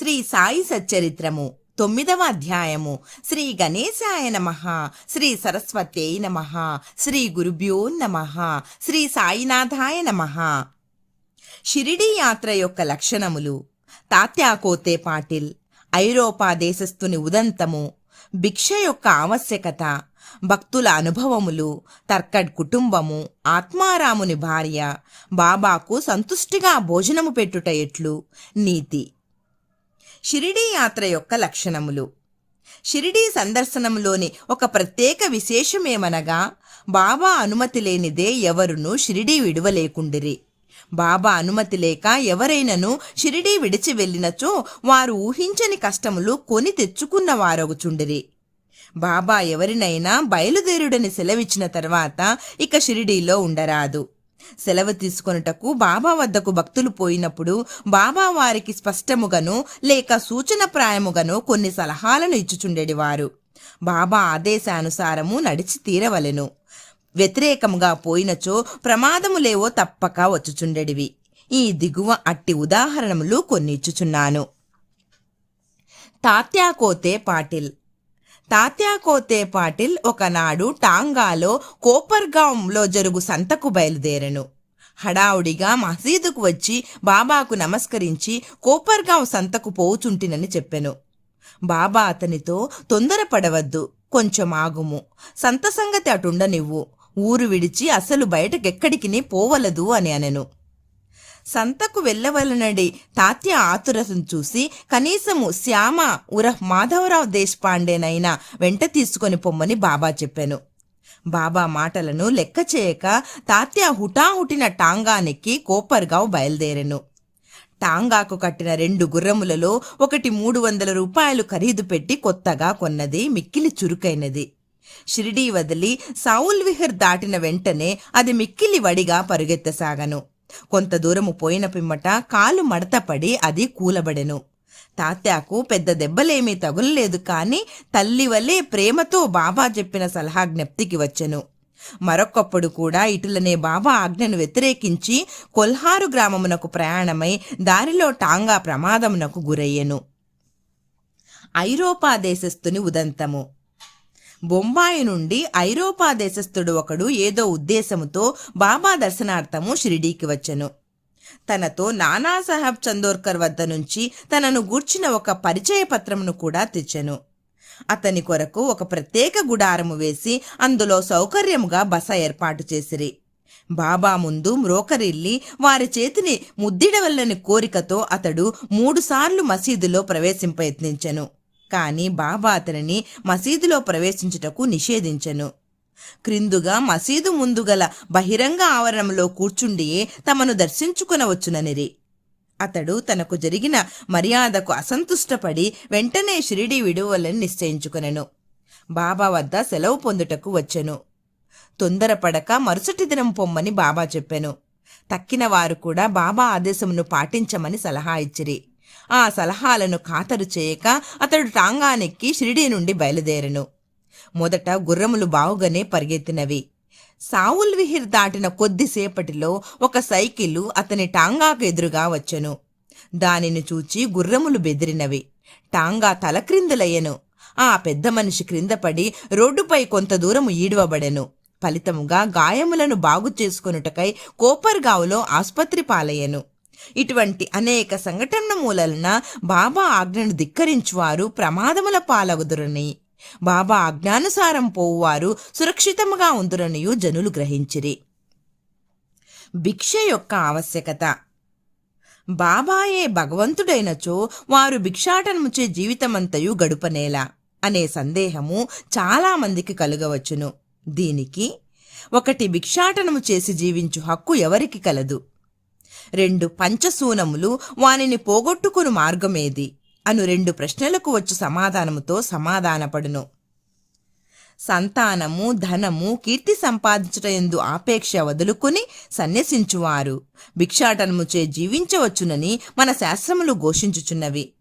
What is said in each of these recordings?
శ్రీ సాయి సచ్చరిత్రము తొమ్మిదవ అధ్యాయము. శ్రీ గణేశాయ నమ. శ్రీ సరస్వత్యై నమ. శ్రీ గురుభ్యో నమ. శ్రీ సాయినాథాయ నమ. షిరిడీ యాత్ర యొక్క లక్షణములు. తాత్యాకోతే పాటిల్. ఐరోపా దేశస్థుని ఉదంతము. భిక్ష యొక్క ఆవశ్యకత. భక్తుల అనుభవములు. తర్కడ్ కుటుంబము. ఆత్మారాముని భార్య. బాబాకు సంతుష్టిగా భోజనము పెట్టుట ఎట్లు? నీతి. షిరిడీ యాత్ర యొక్క లక్షణములు. షిరిడీ సందర్శనంలోని ఒక ప్రత్యేక విశేషమేమనగా బాబా అనుమతి లేనిదే ఎవరునూ షిరిడీ విడువలేకుండిరి. బాబా అనుమతి లేక ఎవరైనను షిరిడీ విడిచి వెళ్ళినచో వారు ఊహించని కష్టములు కొని తెచ్చుకున్న వారొగుచుండిరి బాబా ఎవరినైనా బయలుదేరుడని సెలవిచ్చిన తర్వాత ఇక షిరిడీలో ఉండరాదు. సెలవు తీసుకొనుటకు బాబా వద్దకు భక్తులు పోయినప్పుడు బాబా వారికి స్పష్టముగాను లేక సూచనప్రాయముగాను కొన్ని సలహాలను ఇచ్చుచుండేవారు బాబా ఆదేశానుసారము నడిచి తీరవలెను. వ్యతిరేకముగా పోయినచో ప్రమాదములేవో తప్పక వచ్చుచుండెడివి. ఈ దిగువ అట్టి ఉదాహరణములు కొన్ని ఇచ్చుచున్నాను తాత్యాకోతే పాటిల్. తాత్యాకోతే పాటిల్ ఒకనాడు టాంగాలో కోపర్గాంలో జరుగు సంతకు బయలుదేరెను. హడావుడిగా మసీదుకు వచ్చి బాబాకు నమస్కరించి కోపర్గాం సంతకు పోవుచుంటినని చెప్పెను. బాబా అతనితో తొందరపడవద్దు కొంచెం ఆగుము. సంత సంగతి అటుండనివ్వు. ఊరు విడిచి అసలు బయటకెక్కడికి పోవలదు అని అనెను. సంతకు వెళ్ళవలనడి తాత్య ఆతురతను చూసి కనీసము శ్యామ ఉరహ్ మాధవరావు దేశపాండేనైనా వెంట తీసుకొని పొమ్మని బాబా చెప్పాను. బాబా మాటలను లెక్క చేయక తాత్య హుటాహుటిన టాంగానికి కోపర్గావ్ బయలుదేరెను. టాంగాకు కట్టిన రెండు గుర్రములలో ఒకటి మూడు వందల రూపాయలు ఖరీదు పెట్టి కొత్తగా కొన్నది మిక్కిలి చురుకైనది. షిరిడీ వదిలి సావుల్ విహర్ దాటిన వెంటనే అది మిక్కిలి వడిగా పరుగెత్తసాగను. కొంత దూరము పోయిన పిమ్మట కాలు మడతపడి అది కూలబడెను. తాత్యాకు పెద్ద దెబ్బలేమీ తగులలేదు కాని తల్లి వల్లే ప్రేమతో బాబా చెప్పిన సలహా జ్ఞప్తికి వచ్చెను. మరొకప్పుడు కూడా ఇటులనే బాబా ఆజ్ఞను వ్యతిరేకించి కొల్హారు గ్రామమునకు ప్రయాణమై దారిలో టాంగా ప్రమాదమునకు గురయ్యెను. ఐరోపా దేశస్థుని ఉదంతము. బొంబాయి నుండి ఐరోపా దేశస్థుడు ఒకడు ఏదో ఉద్దేశముతో బాబా దర్శనార్థము షిరిడీకి వచ్చెను. తనతో నానాసాహెబ్ చందోర్కర్ వద్ద నుంచి తనను గూర్చిన ఒక పరిచయ పత్రమును కూడా తెచ్చెను. అతని కొరకు ఒక ప్రత్యేక గుడారము వేసి అందులో సౌకర్యముగా బస ఏర్పాటు చేసిరి. బాబా ముందు మ్రోకరిల్లి వారి చేతిని ముద్దిడవల్లని కోరికతో అతడు మూడుసార్లు మసీదులో ప్రవేశింపయత్నించెను. కానీ బాబా అతనిని మసీదులో ప్రవేశించుటకు నిషేధించెను. క్రిందుగా మసీదు ముందుగల బహిరంగ ఆవరణంలో కూర్చుండియే తమను దర్శించుకునవచ్చుననిరి. అతడు తనకు జరిగిన మర్యాదకు అసంతుష్టపడి వెంటనే షిరిడి విడువలని నిశ్చయించుకునెను. బాబా వద్ద సెలవు పొందుటకు వచ్చెను. తొందరపడక మరుసటి దినం పొమ్మని బాబా చెప్పెను. తక్కిన వారు కూడా బాబా ఆదేశమును పాటించమని సలహా ఇచ్చిరి. ఆ సలహాలను ఖాతరు చేయక అతడు టాంగానెక్కి షిరిడీ నుండి బయలుదేరెను. మొదట గుర్రములు బావుగానే పరిగెత్తినవి. సావుల్ విహిర్ దాటిన కొద్దిసేపటిలో ఒక సైకిలు అతని టాంగాకు ఎదురుగా వచ్చెను. దానిని చూచి గుర్రములు బెదిరినవి. టాంగా తలక్రిందులయ్యెను. ఆ పెద్ద మనిషి క్రిందపడి రోడ్డుపై కొంత దూరము ఈడవబడెను. ఫలితముగా గాయములను బాగు చేసుకొనుటకై కోపర్గావులో ఆస్పత్రి పాలయ్యెను. ఇటువంటి అనేక సంఘటనల మూలన బాబా ఆజ్ఞను ధిక్కరించువారు ప్రమాదముల పాలగుదురని. బాబా ఆజ్ఞానుసారం పోవువారు సురక్షితముగా ఉందురనియు జనులు గ్రహించిరి. భిక్ష యొక్క ఆవశ్యకత. బాబాయే భగవంతుడైనచో వారు భిక్షాటనముచే జీవితమంతయు గడుపనేలా అనే సందేహము చాలామందికి కలుగవచ్చును. దీనికి ఒకటి భిక్షాటనము చేసి జీవించు హక్కు ఎవరికి కలదు. రెండు పంచసూనములు వానిని పోగొట్టుకుని మార్గమేది? అను రెండు ప్రశ్నలకు వచ్చు సమాధానముతో సమాధానపడును. సంతానము ధనము కీర్తి సంపాదించుట ఎందు ఆపేక్ష వదులుకుని సన్యసించువారు. భిక్షాటనముచే జీవించవచ్చునని మన శాస్త్రములు ఘోషించుచున్నవి.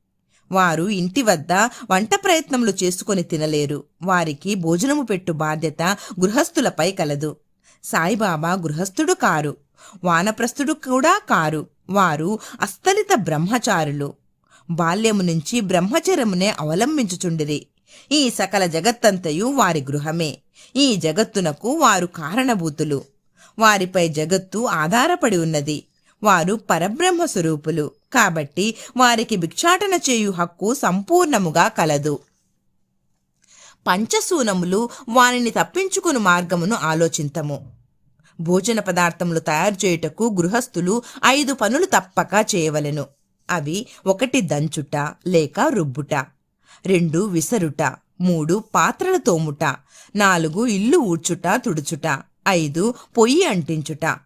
వారు ఇంటి వద్ద వంట ప్రయత్నములు చేసుకొని తినలేరు. వారికి భోజనము పెట్టు బాధ్యత గృహస్థులపై కలదు. సాయిబాబా గృహస్థుడు కారు. వానప్రస్థుడు కూడా కారు. వారు అస్తలిత బ్రహ్మచారులు. బాల్యము నుంచి బ్రహ్మచర్యమునే అవలంబించుచుండిరి. ఈ సకల జగత్తంతయు వారి గృహమే. ఈ జగత్తునకు వారు కారణభూతులు. వారిపై జగత్తు ఆధారపడి ఉన్నది. వారు పరబ్రహ్మ స్వరూపులు. కాబట్టి వారికి భిక్షాటన చేయు హక్కు సంపూర్ణముగా కలదు. పంచసూనములు వారిని తప్పించుకుని మార్గమును ఆలోచింతము. భోజన పదార్థములు తయారు చేయుటకు గృహస్థులు ఐదు పనులు తప్పక చేయవలెను. అవి ఒకటి దంచుట లేక రుబ్బుట. రెండు విసరుట మూడు పాత్రల తోముట నాలుగు ఇల్లు ఊడ్చుట తుడుచుట ఐదు పొయ్యి అంటించుట.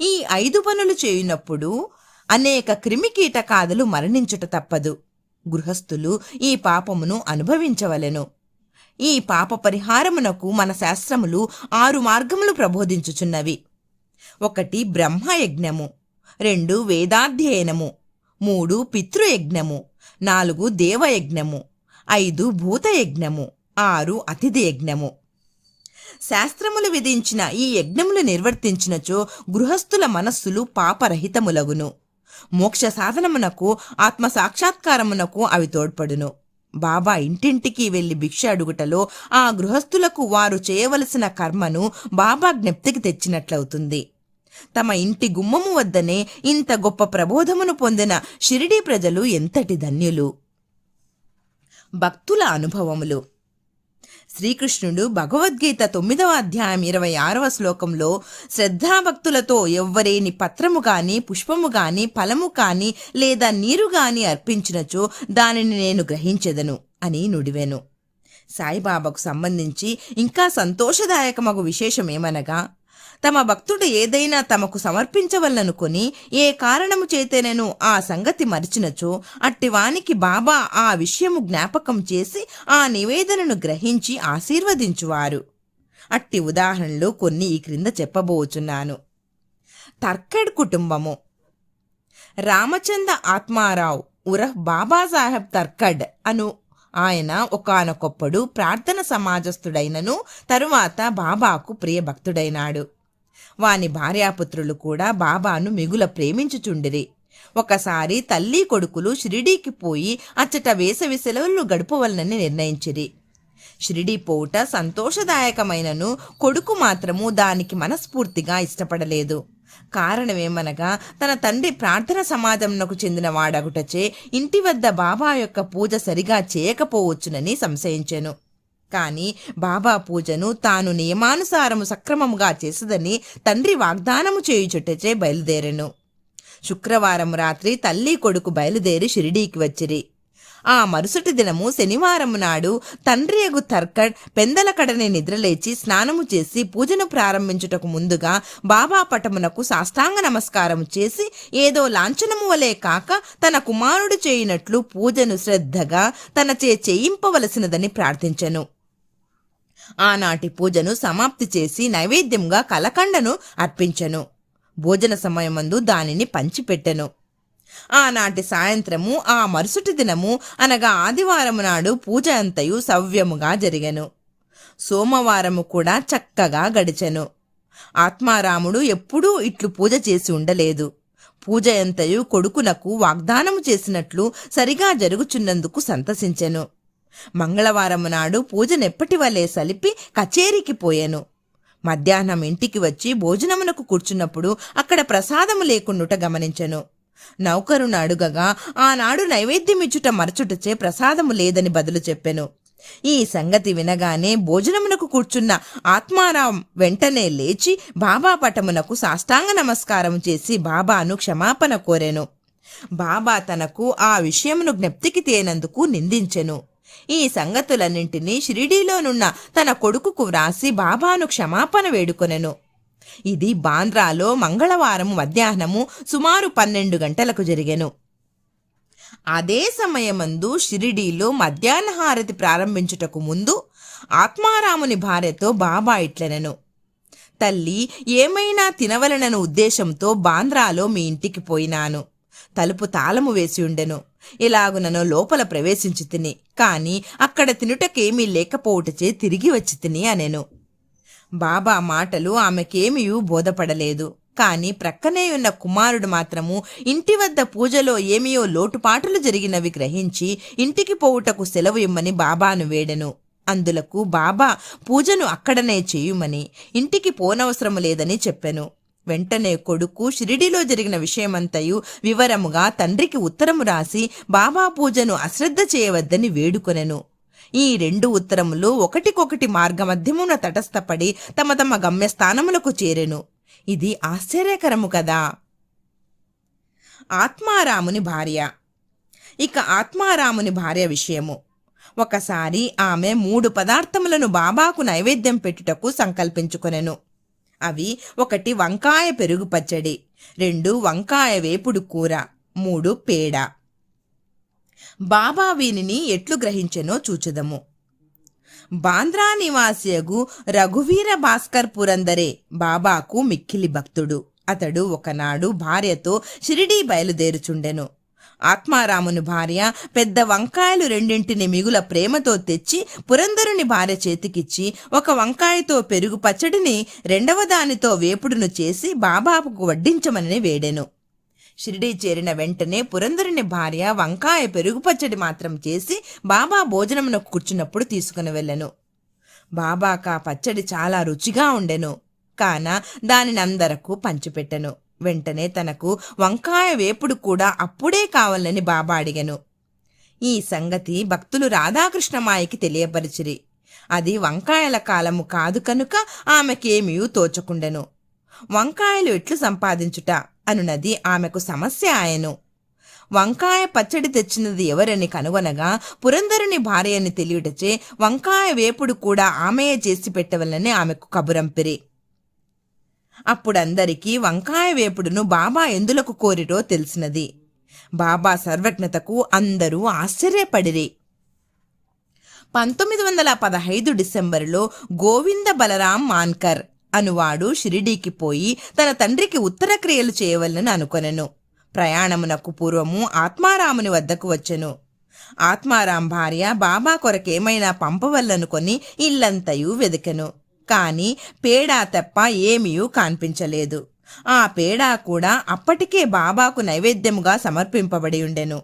ఈ ఐదు పనులు చేయునప్పుడు అనేక క్రిమికీటకాదులు మరణించుట తప్పదు. గృహస్థులు ఈ పాపమును అనుభవించవలెను. ఈ పాప పరిహారమునకు మన శాస్త్రములు ఆరు మార్గములు ప్రబోధించుచున్నవి. ఒకటి బ్రహ్మయజ్ఞము రెండు వేదాధ్యయనము మూడు పితృయజ్ఞము నాలుగు దేవయజ్ఞము ఐదు భూతయజ్ఞము ఆరు అతిథి యజ్ఞము శాస్త్రములు విధించిన ఈ యజ్ఞములు నిర్వర్తించినచో గృహస్థుల మనస్సులు పాపరహితములగును. మోక్ష సాధనమునకు ఆత్మ సాక్షాత్కారమునకు అవి తోడ్పడును. బాబా ఇంటింటికి వెళ్ళి భిక్ష అడుగుటలో ఆ గృహస్థులకు వారు చేయవలసిన కర్మను బాబా జ్ఞప్తికి తెచ్చినట్లవుతుంది. తమ ఇంటి గుమ్మము వద్దనే ఇంత గొప్ప ప్రబోధమును పొందిన షిరిడీ ప్రజలు ఎంతటి ధన్యులు! భక్తుల అనుభవములు! శ్రీకృష్ణుడు భగవద్గీత తొమ్మిదవ అధ్యాయం ఇరవై ఆరవ శ్లోకంలో శ్రద్ధాభక్తులతో ఎవ్వరేని పత్రము కానీ పుష్పము కానీ ఫలము కాని లేదా నీరు కానీ అర్పించినచో దానిని నేను గ్రహించెదను అని నుడివెను. సాయిబాబాకు సంబంధించి ఇంకా సంతోషదాయకమగు విశేషమేమనగా తమ భక్తుడు ఏదైనా తమకు సమర్పించవలనుకొని ఏ కారణము చేతేనను ఆ సంగతి మరిచినచో అట్టివానికి బాబా ఆ విషయము జ్ఞాపకం చేసి ఆ నివేదనను గ్రహించి ఆశీర్వదించువారు. అట్టి ఉదాహరణలు కొన్ని ఈ క్రింద చెప్పబోచున్నాను. తర్కడ్ కుటుంబము. రామచంద్ర ఆత్మారావు ఉరహ్ బాబాసాహెబ్ తర్కడ్ అను ఆయన ఒకానొకప్పుడు ప్రార్థన సమాజస్థుడైనను తరువాత బాబాకు ప్రియభక్తుడైనాడు. వాని భార్యాపుత్రులు కూడా బాబాను మిగుల ప్రేమించుచుండిరి. ఒకసారి తల్లి కొడుకులు షిరిడీకి పోయి అచ్చట వేసవి సెలవులు గడపవలనని నిర్ణయించిరి. షిరిడీ పోవుట సంతోషదాయకమైనను కొడుకు మాత్రము దానికి మనస్ఫూర్తిగా ఇష్టపడలేదు. కారణమేమనగా తన తండ్రి ప్రార్థన సమాజంనకు చెందిన వాడగుటచే ఇంటి వద్ద బాబా యొక్క పూజ సరిగా చేయకపోవచ్చునని సంశయించెను. కాని బాబా పూజను తాను నియమానుసారము సక్రమముగా చేసదని తండ్రి వాగ్దానము చేయుచుటచే బయలుదేరెను. శుక్రవారం రాత్రి తల్లి కొడుకు బయలుదేరి షిరిడీకి వచ్చిరి. ఆ మరుసటి దినము శనివారం నాడు తండ్రియగు తర్కడ్ పెందలకడని నిద్రలేచి స్నానము చేసి పూజను ప్రారంభించుటకు ముందుగా బాబా పటమునకు సాష్టాంగ నమస్కారము చేసి ఏదో లాంఛనము వలె కాక తన కుమారుడు చేయినట్లు పూజను శ్రద్ధగా తనచే చేయింపవలసినదని ప్రార్థించెను. ఆనాటి పూజను సమాప్తి చేసి నైవేద్యంగా కలకండను అర్పించెను. భోజన సమయమందు దానిని పంచిపెట్టెను. ఆనాటి సాయంత్రము ఆ మరుసటి దినము అనగా ఆదివారము నాడు పూజ అంతయు సవ్యముగా జరిగెను. సోమవారము కూడా చక్కగా గడిచెను. ఆత్మారాముడు ఎప్పుడూ ఇట్లు పూజ చేసి ఉండలేదు. పూజ ఎంతయు కొడుకునకు వాగ్దానము చేసినట్లు సరిగా జరుగుచున్నందుకు సంతసించెను. మంగళవారం నాడు పూజనెప్పటి వలె సలిపి కచేరీకి పోయాను. మధ్యాహ్నం ఇంటికి వచ్చి భోజనమునకు కూర్చున్నప్పుడు అక్కడ ప్రసాదము లేకుండుట గమనించెను. నౌకరును అడుగగా ఆనాడు నైవేద్యమిచ్చుట మరచుటచే ప్రసాదము లేదని బదులు చెప్పెను. ఈ సంగతి వినగానే భోజనమునకు కూర్చున్న ఆత్మారాం వెంటనే లేచి బాబా పటమునకు సాష్టాంగ నమస్కారం చేసి బాబాను క్షమాపణ కోరెను. బాబా తనకు ఆ విషయమును జ్ఞప్తికి తేనందుకు నిందించెను. ఈ సంగతులన్నింటినీ షిరిడీలోనున్న తన కొడుకుకు వ్రాసి బాబాను క్షమాపణ వేడుకొనెను. ఇది బాంద్రాలో మంగళవారం మధ్యాహ్నము సుమారు పన్నెండు గంటలకు జరిగెను. అదే సమయమందు షిరిడీలో మధ్యాహ్న హారతి ప్రారంభించుటకు ముందు ఆత్మారాముని భార్యతో బాబా ఇట్లనెను. తల్లి ఏమైనా తినవలనను ఉద్దేశంతో బాంద్రాలో మీ ఇంటికి పోయినాను. తలుపు తాళము వేసి ఉండెను. ఇలాగునను లోపల ప్రవేశించి తిని కాని అక్కడ తినుటకేమీ లేకపోవుటచే తిరిగి వచ్చి తిని అనెను. బాబా మాటలు ఆమెకేమీయూ బోధపడలేదు కాని ప్రక్కనే ఉన్న కుమారుడు మాత్రము ఇంటి వద్ద పూజలో ఏమియో లోటుపాటులు జరిగినవి గ్రహించి ఇంటికి పోవుటకు సెలవు ఇమ్మని బాబాను వేడెను. అందులకు బాబా పూజను అక్కడనే చేయుమని ఇంటికి పోనవసరము లేదని చెప్పెను. వెంటనే కొడుకు షిరిడిలో జరిగిన విషయమంతయు వివరముగా తండ్రికి ఉత్తరము రాసి బాబా పూజను అశ్రద్ధ చేయవద్దని వేడుకొనెను. ఈ రెండు ఉత్తరములు ఒకటికొకటి మార్గమధ్యమున తటస్థపడి తమ తమ గమ్యస్థానములకు చేరెను. ఇది ఆశ్చర్యకరము కదా. ఆత్మారాముని భార్య. ఇక ఆత్మారాముని భార్య విషయము. ఒకసారి ఆమె మూడు పదార్థములను బాబాకు నైవేద్యం పెట్టుటకు సంకల్పించుకొనెను. అవి ఒకటి వంకాయ పెరుగు పచ్చడి రెండు వంకాయ వేపుడు కూర మూడు పేడ. బాబా వీనిని ఎట్లు గ్రహించెనో చూచుదము. బాంద్రా నివాసియగు రఘువీర భాస్కర్ పురందరే బాబాకు మిక్కిలి భక్తుడు. అతడు ఒకనాడు భార్యతో షిరిడీ బయలుదేరుచుండెను. ఆత్మారాముని భార్య పెద్ద వంకాయలు రెండింటిని మిగుల ప్రేమతో తెచ్చి పురందరుని భార్య చేతికిచ్చి ఒక వంకాయతో పెరుగు పచ్చడిని రెండవ దానితో వేపుడును చేసి బాబాకు వడ్డించమని వేడెను. షిరిడీ చేరిన వెంటనే పురందరుని భార్య వంకాయ పెరుగు పచ్చడి మాత్రం చేసి బాబా భోజనమునకు కూర్చున్నప్పుడు తీసుకుని వెళ్ళెను. బాబాకా పచ్చడి చాలా రుచిగా ఉండెను. కాన దానిని అందరకు పంచిపెట్టెను. వెంటనే తనకు వంకాయ వేపుడు కూడా అప్పుడే కావాలని బాబా అడిగను. ఈ సంగతి భక్తులు రాధాకృష్ణమాయకి తెలియపరిచిరి. అది వంకాయల కాలము కాదు కనుక ఆమెకేమీ తోచకుండెను. వంకాయలు ఎట్లు సంపాదించుట అనునది ఆమెకు సమస్య ఆయను. వంకాయ పచ్చడి తెచ్చినది ఎవరని కనుగొనగా పురంధరుని భార్య అని తెలియటచే వంకాయ వేపుడు కూడా ఆమెయే చేసి పెట్టవలని ఆమెకు కబురంపిరి. అప్పుడందరికీ వంకాయ వేపుడును బాబా ఎందులకు కోరిరో తెలిసినది. బాబా సర్వజ్ఞతకు అందరూ ఆశ్చర్యపడిరి. పంతొమ్మిది వందల పదహైదు డిసెంబరులో గోవింద బలరాం మాన్కర్ అనువాడు షిరిడీకి పోయి తన తండ్రికి ఉత్తర క్రియలు చేయవలనని అనుకొనెను. ప్రయాణమునకు పూర్వము ఆత్మారాముని వద్దకు వచ్చెను. ఆత్మారాం భార్య బాబా కొరకేమైనా పంపవల్లనుకొని ఇల్లంతయు వెదకెను. కానీ పేడా తప్ప ఏమీయూ కాన్పించలేదు. ఆ పేడా కూడా అప్పటికే బాబాకు నైవేద్యముగా సమర్పింపబడి ఉండెను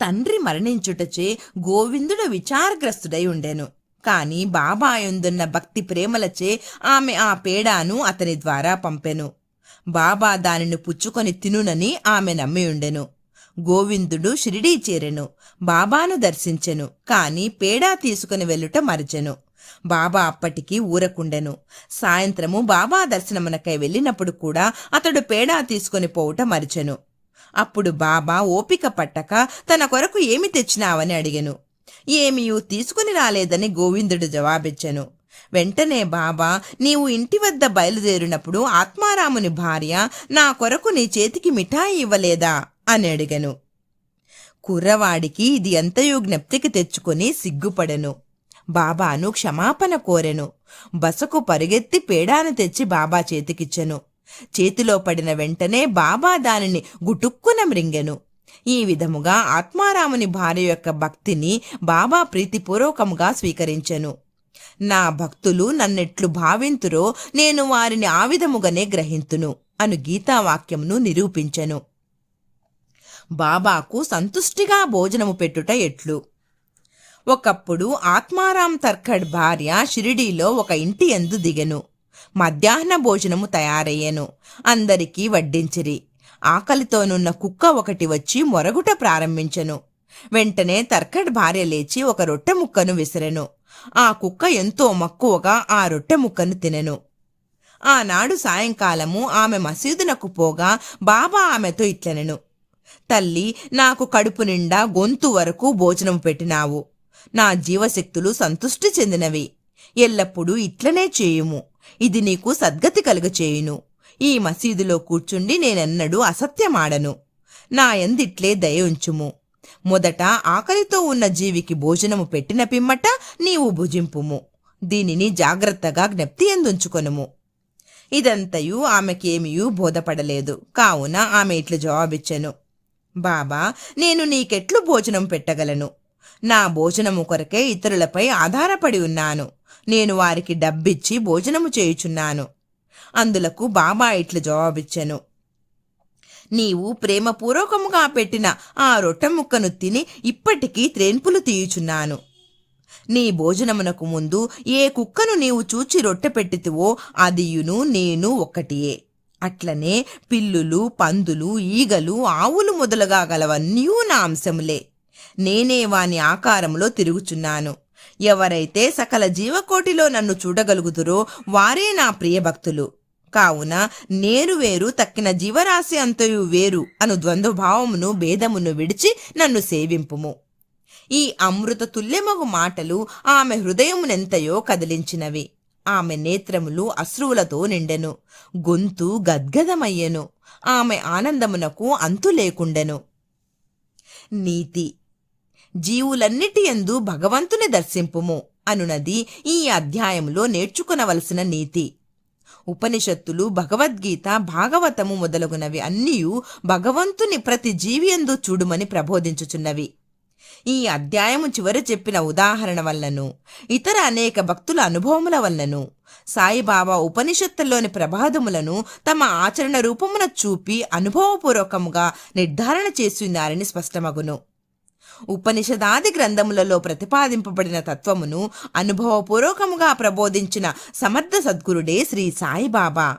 తండ్రి మరణించుటచే గోవిందుడు విచారగ్రస్తుడై ఉండెను కాని బాబా యందున్న భక్తి ప్రేమలచే ఆమె ఆ పేడాను అతని ద్వారా పంపెను. బాబా దానిని పుచ్చుకొని తినునని ఆమె నమ్మి ఉండెను గోవిందుడు షిరిడీ చేరెను. బాబాను దర్శించెను. కాని పేడా తీసుకుని వెళ్ళుట మరచెను. బాబా అప్పటికి ఊరకుండెను. సాయంత్రము బాబా దర్శనమునకై వెళ్ళినప్పుడు కూడా అతడు పేడా తీసుకుని పోవుట మరిచెను. అప్పుడు బాబా ఓపిక పట్టక తన కొరకు ఏమి తెచ్చినావని అడిగెను. ఏమియూ తీసుకుని రాలేదని గోవిందుడు జవాబిచ్చెను. వెంటనే బాబా నీవు ఇంటి వద్ద బయలుదేరినప్పుడు ఆత్మారాముని భార్య నా కొరకు నీ చేతికి మిఠాయి ఇవ్వలేదా? అని అడిగను. కుర్రవాడికి ఇది ఎంతయో జ్ఞప్తికి తెచ్చుకొని సిగ్గుపడెను. బాబాను క్షమాపణ కోరెను. బసకు పరుగెత్తి పేడాను తెచ్చి బాబా చేతికిచ్చెను. చేతిలో పడిన వెంటనే బాబా దానిని గుటుక్కున మృంగెను. ఈ విధముగా ఆత్మారాముని భార్య యొక్క భక్తిని బాబా ప్రీతిపూర్వకముగా స్వీకరించెను. నా భక్తులు నన్నెట్లు భావింతురో నేను వారిని ఆ విధముగానే గ్రహింతును అను గీతావాక్యమును నిరూపించెను. బాబాకు సంతుష్టిగా భోజనము పెట్టుట ఎట్లు? ఒకప్పుడు ఆత్మారాం తర్కడ్ భార్య షిరిడీలో ఒక ఇంటి ఎందు దిగెను. మధ్యాహ్న భోజనము తయారయ్యెను. అందరికీ వడ్డించిరి. ఆకలితోనున్న కుక్క ఒకటి వచ్చి మొరగుట ప్రారంభించెను. వెంటనే తర్కడ్ భార్య లేచి ఒక రొట్టె ముక్కను విసిరెను. ఆ కుక్క ఎంతో మక్కువగా ఆ రొట్టె ముక్కను తినెను. ఆనాడు సాయంకాలము ఆమె మసీదునకు పోగా బాబా ఆమెతో ఇట్లనెను. తల్లి నాకు కడుపు నిండా గొంతు వరకు భోజనం పెట్టినావు. నా జీవశక్తులు సంతుష్టి చెందినవి. ఎల్లప్పుడూ ఇట్లనే చేయుము. ఇది నీకు సద్గతి కలుగచేయును. ఈ మసీదులో కూర్చుండి నేనెన్నడూ అసత్యమాడను. నా ఎందిట్లే దయ ఉంచుము మొదట ఆకలితో ఉన్న జీవికి భోజనము పెట్టిన పిమ్మట నీవు భుజింపుము. దీనిని జాగ్రత్తగా జ్ఞప్తి ఎందుంచుకొనుము ఇదంతయు ఆమెకేమియూ బోధపడలేదు. కావున ఆమె ఇట్లు జవాబిచ్చెను. బాబా నేను నీకెట్లు భోజనం పెట్టగలను? నా భోజనము కొరకే ఇతరులపై ఆధారపడి ఉన్నాను. నేను వారికి డబ్బిచ్చి భోజనము చేయుచున్నాను. అందులకు బాబా ఇట్లు జవాబిచ్చెను. నీవు ప్రేమపూర్వకముగా పెట్టిన ఆ రొట్టె ముక్కను తిని ఇప్పటికీ త్రేన్పులు తీయుచున్నాను. నీ భోజనమునకు ముందు ఏ కుక్కను నీవు చూచి రొట్టె పెట్టితివో అదియును నేను ఒక్కటియే. అట్లనే పిల్లులు పందులు ఈగలు ఆవులు మొదలుగా గలవన్నీ నా అంశములే. నేనే వాని ఆకారములో తిరుగుచున్నాను. ఎవరైతే సకల జీవకోటిలో నన్ను చూడగలుగుతురో వారే నా ప్రియభక్తులు. కావున నేరు వేరు తక్కిన జీవరాశి అంతయు వేరు అను ద్వంద్వభావమును భేదమును విడిచి నన్ను సేవింపుము. ఈ అమృత తుల్యమగు మాటలు ఆమె హృదయమునెంతయో కదిలించినవి. ఆమె నేత్రములు అశ్రువులతో నిండెను. గొంతు గద్గదమయ్యెను. ఆమె ఆనందమునకు అంతు లేకుండెను నీతి జీవులన్నిటి యందు భగవంతుని దర్శింపుము అనునది ఈ అధ్యాయంలో నేర్చుకునవలసిన నీతి. ఉపనిషత్తులు భగవద్గీత భాగవతము మొదలగునవి అన్నీయూ భగవంతుని ప్రతి జీవియందు చూడుమని ప్రబోధించుచున్నవి. ఈ అధ్యాయము చివర చెప్పిన ఉదాహరణ వల్లను ఇతర అనేక భక్తుల అనుభవముల వల్లను సాయిబాబా ఉపనిషత్తుల్లోని ప్రభాదములను తమ ఆచరణ రూపమున చూపి అనుభవపూర్వకముగా నిర్ధారణ చేస్తున్నారని స్పష్టమగును. ఉపనిషదాది గ్రంథములలో ప్రతిపాదింపబడిన తత్వమును అనుభవపూర్వకముగా ప్రబోధించిన సమర్థ సద్గురుడే శ్రీ సాయిబాబా.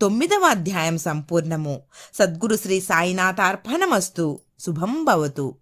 తొమ్మిదవ అధ్యాయం సంపూర్ణము. సద్గురు శ్రీ సాయినాథార్పణమస్తు. శుభం భవతు.